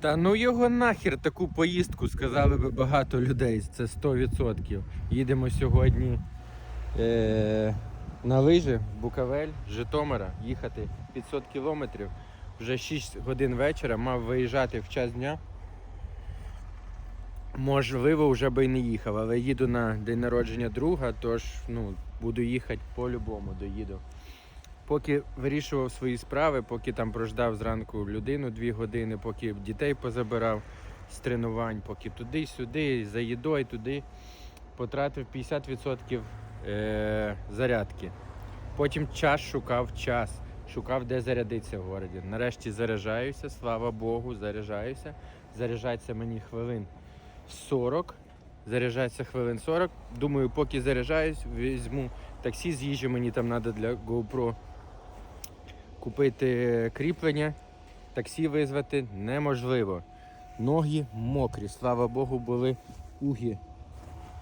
Та ну його нахер таку поїздку, сказали би багато людей. Це 100%. Їдемо сьогодні е- на лижі в Букавель, Житомира, їхати 500 кілометрів. Вже 6 годин вечора, мав виїжджати в час дня. Можливо, вже би і не їхав, але їду на день народження друга, тож ну, буду їхати по-любому, доїду. Поки вирішував свої справи, поки там прождав зранку людину дві години, поки дітей позабирав з тренувань, поки туди-сюди, за їдою, туди, потратив 50% е- зарядки. Потім час шукав час, шукав, де зарядитися в городі. Нарешті заряджаюся, слава Богу, заряджаюся. Заряджається мені хвилин 40. Заряджається хвилин 40. Думаю, поки заряджаюсь, візьму таксі, з'їжджу, мені там треба для GoPro купити кріплення, таксі визвати неможливо. Ноги мокрі, слава Богу, були угі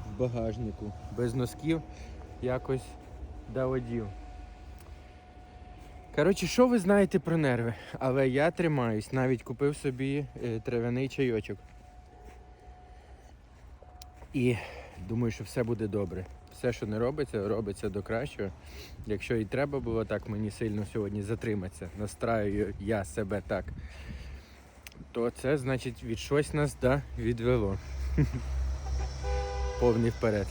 в багажнику. Без носків якось доводів. Коротше, що ви знаєте про нерви? Але я тримаюсь, навіть купив собі е, трав'яний чайочок. І думаю, що все буде добре. Все, що не робиться, робиться до кращого. Якщо і треба було так мені сильно сьогодні затриматися, настраюю я себе так, то це значить від щось нас да, відвело. Повний вперед.